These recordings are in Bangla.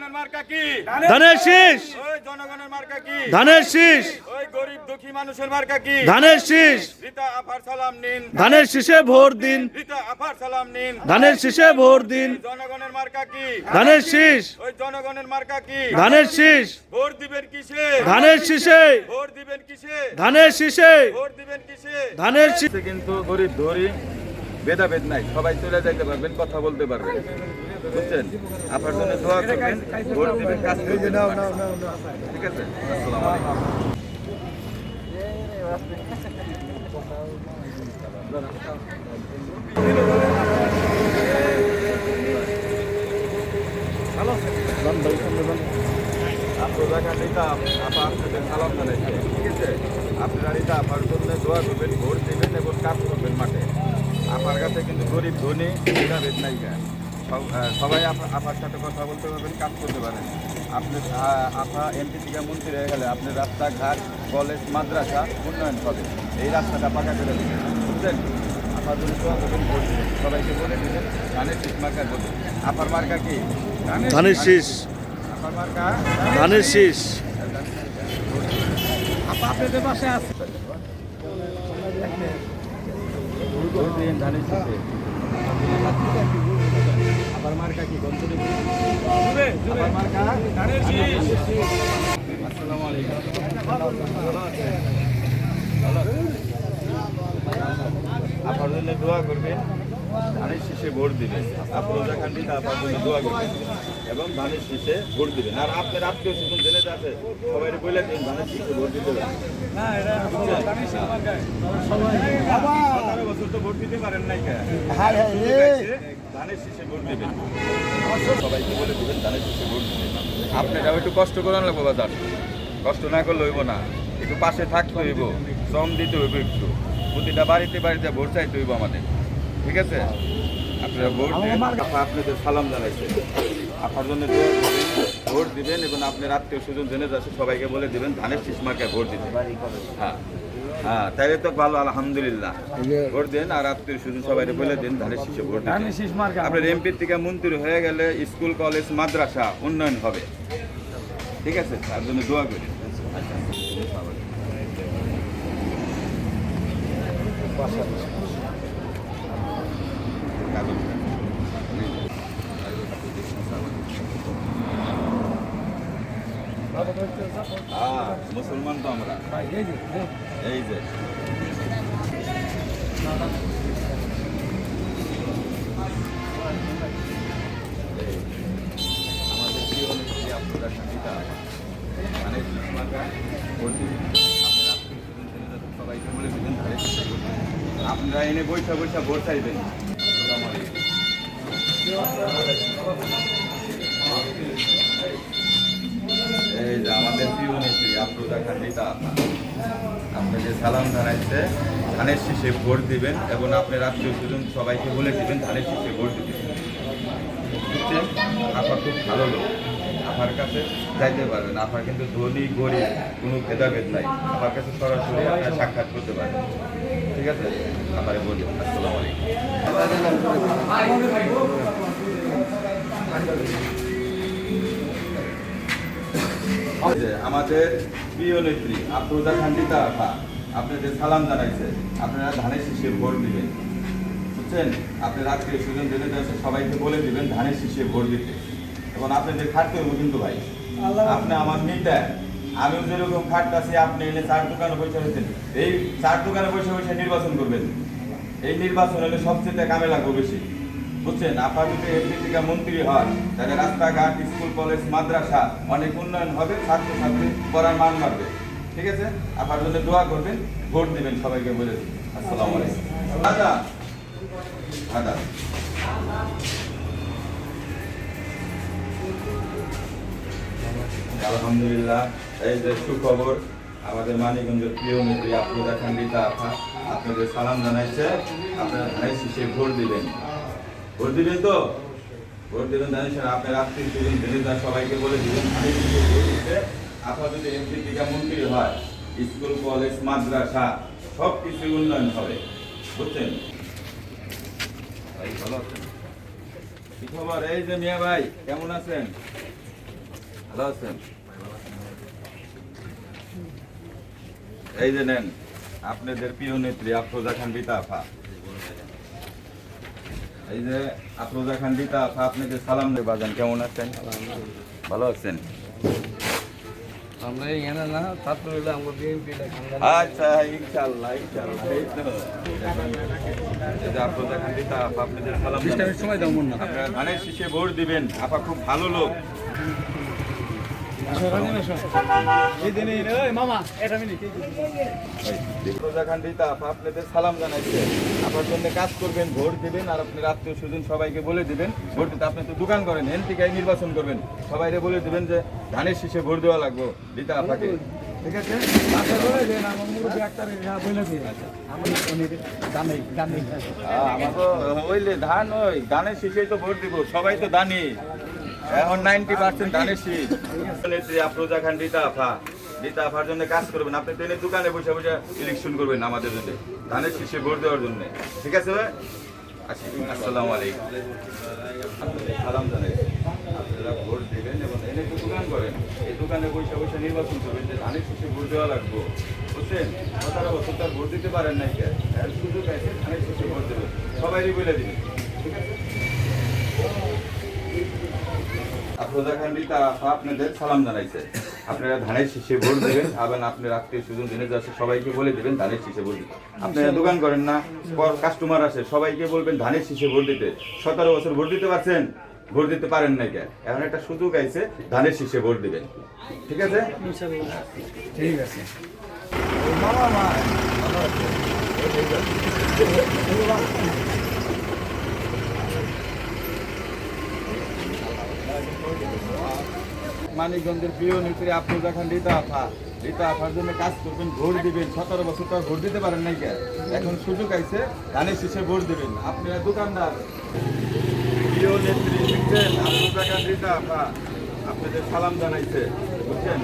জনগণের মার্কা কি? ধানের শীষ। ওই জনগণের মার্কা কি? ধানের শীষ। ওই গরিব দুঃখী মানুষের মার্কা কি? ধানের শীষ। রীতা আফার সালাম নিন। ধানের শীষে ভোট দিন। রীতা আফার সালাম নিন। ধানের শীষে ভোট দিন। জনগণের মার্কা কি? ধানের শীষ। ওই জনগণের মার্কা কি? ধানের শীষ। ভোট দিবেন কিসে? ধানের শীষে। ভোট দিবেন কিসে? ধানের শীষে। ভোট দিবেন কিসে? ধানের শীষ কিন্তু গরিব ধরি ভেদাভেদ নাই। সবাই চলে যাইতে পারবেন কথা বলতে পারবেন। বুঝছেন? আপনার জন্য দোয়া করবেন ভোট দিবেন কাজ করবেন। ঠিক আছে? আসসালামু আপনারা জন্য দোয়া করবেন ভোট দেবেন এবং কাজ করবেন মাঠে। আপার কাছে কিন্তু গরিব ধনী ভেদাভেদ নাই সবাই আপা- আপার সাথে কথা বলতে পারবেন কাজ করতে পারেন আপনি আপা এমপি থেকে মন্ত্রী হয়ে গেলে আপনি রাস্তাঘাট কলেজ মাদ্রাসা উন্নয়ন হবে এই রাস্তাটা পাকা করে দেবেন। বুঝলেন? আপার জন্য করবেন সবাইকে বলে দেবেন ধানের শীষ মার্কা বলবেন আপার মার্কা কি? ধানের শীষ। আপার মার্কা? ধানের শীষ। ভোট দিন ধানের শীষে। আবার মার্কা কি? গন্তব্য আবার মার্কা? ধানের শীষ আসসালামু আলাইকুম। ভালো আছেন? ভালো আছেন? আপনার জন্য দোয়া করবেন। ধানের শেষে ভোট দিবেন আপনারা খান্ডিতে আপনার জন্য দোয়া করবেন। এবং ধানের শীষে ভোট দিবেন। আর আপনার আত্মীয় স্বজন জেনে আছে সবাই বলে দিন ধানের শীষে ভোট দিতে সতেরো বছর তো ভোট দিতে পারেন নাই ধানের শীষে ভোট দিবেন। সবাইকে বলে দিবেন ধানের শীষে ভোট দিবেন। আপনারা একটু কষ্ট করান লাগবো বাজার। কষ্ট না করলে হইব না। একটু পাশে থাকতে হইব শ্রম দিতে হইব একটু। প্রতিটা বাড়িতে বাড়িতে ভোট চাইতে হইব আমাদের। ঠিক আছে? আপনারা ভোট আপনাদের সালাম জানাইছে। আপনার জন্য ভোট দিবেন এবং আপনার আত্মীয় স্বজন জেনে যাচ্ছে সবাইকে বলে দিবেন ধানের শীষ ভোট দিবেন হ্যাঁ। হ্যাঁ তাইলে তো ভালো আলহামদুলিল্লাহ। ভোট দেন আর আত্মীয় স্বজন সবাই বলে দিন ধানের শীষে ভোট আপনার এমপি থেকে মন্ত্রী হয়ে গেলে স্কুল কলেজ মাদ্রাসা উন্নয়ন হবে। ঠিক আছে? তার জন্য দোয়া করি। হ্যাঁ মুসলমান তো আমরা এই যে আমাদের মানে আপনারা বলে। আপনারা এনে বৈশা বৈশা ভোট চাইবেন আসসালামু আলাইকুম। এই যে আমাদের নেত্রী আফরোজা খান নেতা। আপনাকে সালাম জানাইছে, ধানের শীষে ভোট দিবেন এবং আপনার আত্মীয় স্বজন সবাইকে বলে দিবেন, ধানের শীষে ভোট দিবেন। বুঝছেন আপনার খুব ভালো লোক। আপনার কাছে যাইতে পারবেন আপনার কিন্তু ধনী, গরিব, কোনো ভেদাভেদ নাই। আমার কাছে সরাসরি আপনার সাক্ষাৎ করতে পারবেন। ঠিক আছে? আপনারে বলি আসসালামু আলাইকুম। আমাদের প্রিয় নেত্রী আফরোজা খান্ডিতা আপা আপনাদের সালাম জানাইছে। আপনারা ধানের শীষে ভোট দিবেন। বুঝছেন? আপনার আত্মীয় স্বজন জেনে যাচ্ছে সবাইকে বলে দিবেন ধানের শীষে ভোট দিতে। এবং আপনাদের খাটতে হব কিন্তু ভাই আপনি আমার নেতা আমিও যেরকম খাটতেছি আপনি এনে চার দোকানে বসে রয়েছেন। এই চার দোকানে বসে বসে নির্বাচন করবেন। এই নির্বাচন হলে সবচেয়ে কামে লাগবে বেশি। বুঝছেন আপনার যদি থেকে মন্ত্রী হয় তাহলে রাস্তাঘাট, স্কুল, কলেজ, মাদ্রাসা অনেক উন্নয়ন হবে, ছাত্রছাত্রী পড়ার মান বাড়বে। ঠিক আছে? আপনার জন্য দোয়া করবেন, ভোট দিবেন সবাইকে বলে আসসালামু আলাইকুম। দাদা। দাদা। আলহামদুলিল্লাহ, এই যে সুখবর, আমাদের মানিকগঞ্জের প্রিয় নেত্রী আফরোজা খান্ডিতা আপা, আপনাদের সালাম জানাইছে, আপনারা ধানের শীষে ভোট দিবেন। ভোট দিবেন তো? ভোট দিবেন জানিয়েছেন আপনার আত্মীয় স্বজন জেনেদার সবাইকে বলে দিবেন আপনার যদি এমপি থেকে মন্ত্রী হয়, স্কুল, কলেজ, মাদ্রাসা সব কিছু উন্নয়ন হবে। বুঝছেন? ভাই, ভালো আছেন? কি খবর? এই যে মিয়া ভাই, কেমন আছেন? ভালো আছেন? এই যে নেন, আপনাদের প্রিয় নেত্রী আফরোজা খান বিতা আফা এই যে আফরোজা খান দিতা আফা আপনাদের সালাম দিয়ে বাজান কেমন আছেন? ভালো আছেন? আমরা এখানে না ছাত্র হইলে আমরা বিএনপি আচ্ছা ইনশাআল্লাহ ইনশাআল্লাহ এই তো। এই যে আফরোজা খান দিতা আফা আপনাদের সালাম। সময় দাও মন না আপনারা ধানের শীষে ভোট দিবেন। আপা খুব ভালো লোক। সালাম জানাইছে। আপনার কাজ করবেন, ভোট দিবেন, আর আপনি সবাইকে বলে দিবেন, ভোট দিতে আপনি তো দোকান করেন নির্বাচন করবেন। বলে দিবেন যে ধানের শীষে ভোট দেওয়া লাগবে, দিতা আপাকে ঠিক আছে? আমার তো ওইলে ধান ওই, ধানের শীষেই তো ভোট দিব, সবাই তো দানি। এখন নাইনটি পার্সেন্ট ধানের শীষ আফরোজা খান রীতা আফা, রীতা আফার জন্য কাজ করবেন। আপনি ট্রেনের দোকানে বসে বসে ইলেকশন করবেন আমাদের জন্য, ধানের শীষে ভোট দেওয়ার জন্য। ঠিক আছে ভাই? আসি আসসালামু জানাই। আপনারা ভোট দেবেন এবং এনে দোকান করেন। এই দোকানে বসে বসে নির্বাচন করবেন যে ধানের শীষে ভোট দেওয়া লাগবে। বুঝছেন? সতেরো বছর তার ভোট দিতে পারেন নাই কে? সুযোগ ধানের শীষে ভোট দেবেন। সবাইই বলে দিবেন ঠিক আছে আফরোজা খান রিতা আপনাদের সালাম জানাইছে। আপনারা ধানের শীষে ভোট দেবেন আবার আপনার আত্মীয় স্বজন জেনে যাচ্ছে সবাইকে বলে দেবেন ধানের শীষে ভোট দিতে। আপনারা দোকান করেন না কাস্টমার আসে সবাইকে বলবেন ধানের শীষে ভোট দিতে। সতেরো বছর ভোট দিতে পারছেন? ভোট দিতে পারেন নাই কে এখন একটা সুযোগ আইছে ধানের শীষে ভোট দিবেন। ঠিক আছে? ঠিক আছে। মানিকগঞ্জের প্রিয় নেত্রী আপনি যখন রীতা আফা। রীতা আফার জন্য কাজ করবেন, ভোট দিবেন। সতেরো বছর তো ভোট দিতে পারেন নাই কে এখন সুযোগ আইছে, ধানের শীষে ভোট দিবেন। আপনারা দোকানদার। প্রিয় নেত্রী আপনি যখন রীতা আফা। আপনাদের সালাম জানাইছে। বুঝছেন?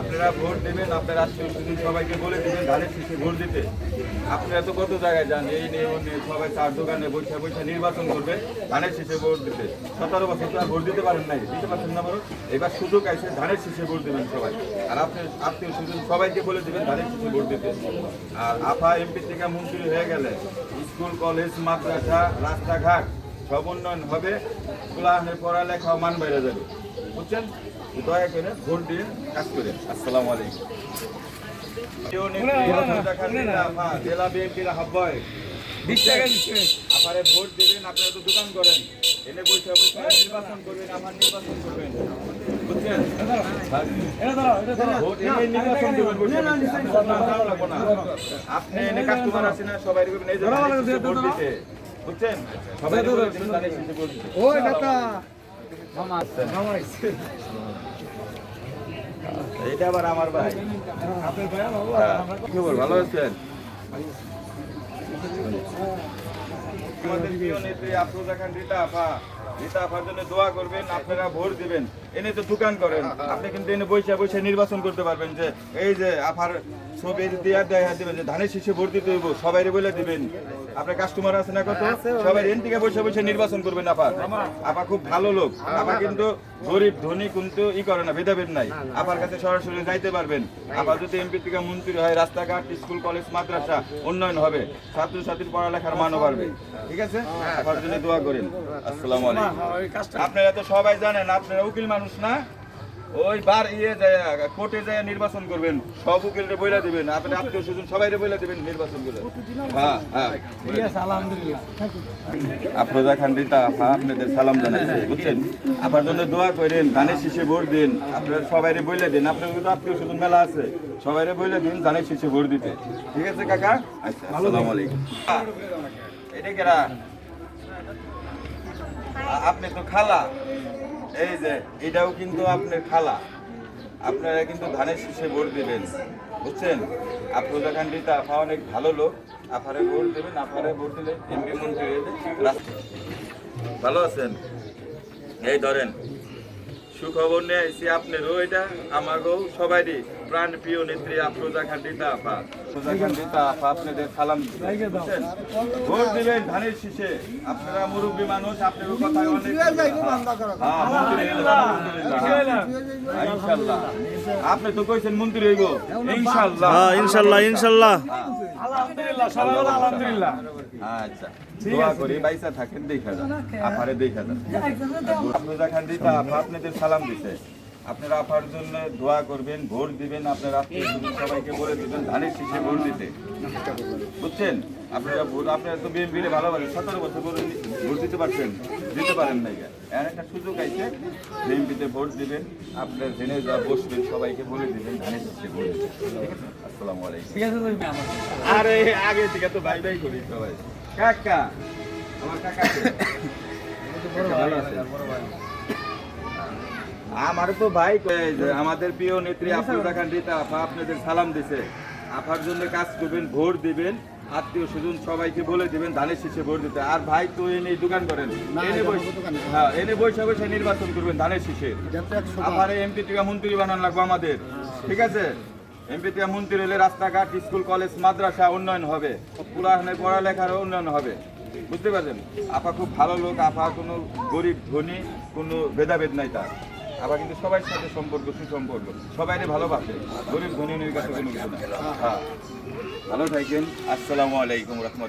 আপনারা ভোট দেবেন, আপনার স্বজন সবাইকে বলে দেবেন, ধানের শীষে ভোট দিতে। আপনারা তো কত জায়গায় যান? এই নিয়ে সবাই চার দোকানে বসে বসে নির্বাচন করবে, ধানের শীষে ভোট দিতে। সতেরো বছর তো আর ভোট দিতে পারেন নাই, দিতে পারছেন না বড় এবার সুযোগ আছে ধানের শীষে ভোট দেবেন সবাই। আর আপনি আত্মীয় স্বজন সবাইকে বলে দেবেন, ধানের শীষে ভোট দিতে। আর আফা এমপি থেকে মন্ত্রী হয়ে গেলে স্কুল, কলেজ, মাদ্রাসা, রাস্তাঘাট, সব উন্নয়ন হবে। পড়ালেখাও মান বেড়ে যাবে। বুঝছেন? দয়া করে ভোট দিয়ে কাজ করেন আসসালামু আলাইকুম। জেলা বিএনপির আহ্বায়ক বিশ টাকা দিচ্ছে আপনারা ভোট দেবেন আপনারা তো দোকান করেন। এনে বসে বসে নির্বাচন করবেন আমার নির্বাচন করবেন। বুঝছেন? ভোট এনে নির্বাচন লাগবে না। আপনি এনে কাস্টমার আছে না সবাই এই ভোট দিতে। বুঝছেন? সবাই বলে দিবেন ধানের শীষে ভোট দিতে। ওই কাকা। মামা মামা এইটা আবার আমার ভাই। আপনার হ্যাঁ। কি খবর ভালো আছেন? আমাদের প্রিয় নেত্রী আফরোজা খান রীতা আফা। রীতা আফার জন্য দোয়া করবেন আপনারা ভোট দিবেন। এনে তো দোকান করেন। আপনি কিন্তু এনে বসে বসে নির্বাচন করতে পারবেন যে এই যে আফার ছবি দেখা দিবেন যে ধানের শীষে ভোট দিতে হইব সবাই বলে দিবেন। আপনার কাস্টমার আছে না কত? সবাই এন থেকে বসে বসে নির্বাচন করবেন আপার আপা খুব ভালো লোক। আপা কিন্তু গরিব ধনী কিন্তু ই করে না ভেদাভেদ নাই। আপার কাছে সরাসরি যাইতে পারবেন। আপা যদি এমপি থেকে মন্ত্রী হয় রাস্তাঘাট স্কুল কলেজ মাদ্রাসা উন্নয়ন হবে। ছাত্রছাত্রীর পড়ালেখার মানও বাড়বে। ঠিক আছে? আপার জন্য দোয়া করেন। আসসালামু আলাইকুম। আপনারা তো সবাই জানেন আপনারা উকিল মানুষ না, ওই বার ইয়ে যায়, কোর্টে যায় নির্বাচন করবেন, সব উকিলরে বইলা দিবেন আপনি আত্মীয় স্বজন সবাই বইলা দিবেন নির্বাচন করে। হ্যাঁ হ্যাঁ। আলহামদুলিল্লাহ আফরোজা খান রিতা আপা, আপনাদের সালাম জানাইছে, বুঝছেন? আপনার জন্য দোয়া করেন, ধানের শীষে ভোট দিন, আপনারা সবাই বইলে দিন আপনার কিন্তু আত্মীয় স্বজন মেলা আছে সবাই বইলে দিন, ধানের শীষে ভোট দিতে। ঠিক আছে, কাকা? আচ্ছা আসসালামু আলাইকুম। এটা কেরা? আপনি তো খালা। এই যে, এটাও কিন্তু আপনার খালা। আপনারা কিন্তু ধানের শীষে ভোট দেবেন, বুঝছেন? আফরোজা খান তো আফা অনেক ভালো লোক আফারে ভোট দেবেন আফারে ভোট দিলে এমপি মন্ত্রী ভালো আছেন? এই ধরেন সুখবর নিয়ে আইসি আপনারও এটা আমাকেও সবারই প্রাণ প্রিয় নেত্রী আফরোজা খান্ডিতা আপা। আফরোজা খান্ডিতা আপা আপনাদের সালাম দিবে, বুঝছেন? ভোট দিবেন ধানের শীষে। আপনারা মুরব্বী মানুষ আপনারও কথা। অনেক আলহামদুলিল্লাহ, হ্যাঁ। ইনশাল্লাহ আপনি তো কইছেন মন্ত্রী হইব। ইনশাল্লাহ হ্যাঁ ইনশাল্লাহ ইনশাল্লাহ আলহামদুলিল্লাহ সবাই আলহামদুলিল্লাহ। আচ্ছা। দোয়া করি বাইসা থাকেন দেখা যান আপারে দেখা যান আফরোজা খান দিতা আপা আপনাদের সালাম দিছে। আপনারা আপার জন্য দোয়া করবেন ভোট দিবেন আপনারা আত্মীয় সবাইকে বলে দিবেন ধানের শীষে ভোট দিতে। বুঝছেন? আপনারা ভোট আপনারা তো বিএনপির ভালোবাসেন সতেরো বছর করে ভোট দিতে পারছেন দিতে পারেন না এর একটা সুযোগ আছে বিএনপিতে ভোট দিবেন আপনার জেনে যা বসবেন সবাইকে বলে দিবেন ধানের শীষে ভোট দিতে। ঠিক আছে? আসসালামু আলাইকুম। ঠিক আছে তুমি আমার আরে আগে থেকে তো বাই বাই করি সবাই। কাকা আমার কাকা ভালো আছে? আমার তো ভাই আমাদের প্রিয় নেত্রী আফরোজা খান রীতা আপা আপনাদের সালাম দিছে। আপার জন্য কাজ করবেন ভোট দিবেন আত্মীয় স্বজন সবাইকে বলে দিবেন ধানের শীষে ভোট দিতে। আর ভাই তো এনে দোকান করেন। এনে হ্যাঁ এনে বসে বসে নির্বাচন করবেন ধানের শীষে। আবার এমপি টিকা মন্ত্রী বানান লাগবো আমাদের। ঠিক আছে? এমপি থেকে মন্ত্রী হলে রাস্তাঘাট, স্কুল, কলেজ, মাদ্রাসা উন্নয়ন হবে। পুরাহনে পড়ালেখারও উন্নয়ন হবে। বুঝতে পারছেন? আপা খুব ভালো লোক, আপা কোনো গরিব, ধনী, কোনো ভেদাভেদ নাই তার। আবার কিন্তু সবার সাথে সম্পর্ক, সুসম্পর্ক। সবাই ভালোবাসে। গরিব, ধনী কাছে কোনো কিছু হ্যাঁ। ভালো থাকেন। আসসালামু আলাইকুম রহমত